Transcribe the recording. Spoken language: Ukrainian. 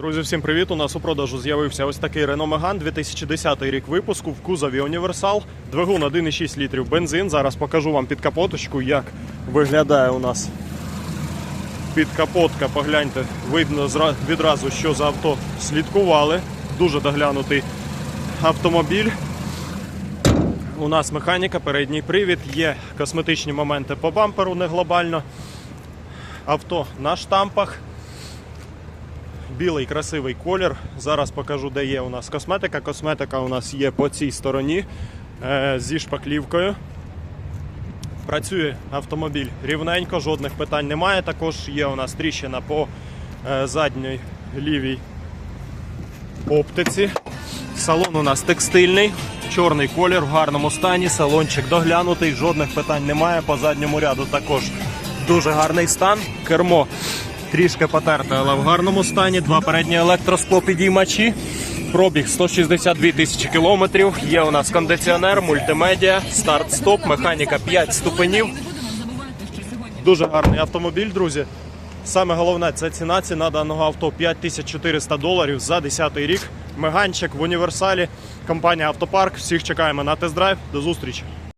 Друзі, всім привіт! У нас у продажу з'явився ось такий Renault Megane 2010 рік випуску в кузові Універсал. Двигун 1,6 літрів бензин. Зараз покажу вам під капоточку, як виглядає у нас підкапотка. Погляньте, видно відразу, що за авто слідкували. Дуже доглянутий автомобіль. У нас механіка, передній привід, є косметичні моменти по бамперу не глобально. Авто на штампах. Білий красивий колір. Зараз покажу, де є у нас косметика. Косметика у нас є по цій стороні е, зі шпаклівкою. Працює автомобіль рівненько, жодних питань немає. Також є у нас тріщина по е, задній лівій оптиці. Салон у нас текстильний, чорний колір в гарному стані. Салончик доглянутий, жодних питань немає. По задньому ряду також дуже гарний стан. Кермо трішки потерте, але в гарному стані. Два передні електросклопідіймачі. Пробіг 162 тисячі кілометрів. Є у нас кондиціонер, мультимедіа, старт-стоп, механіка 5 ступенів. Дуже гарний автомобіль, друзі. Саме головне це ціна. Ціна даного авто 5400 доларів за 10 рік. Меганчик в універсалі. Компанія Автопарк. Всіх чекаємо на тест-драйв. До зустрічі.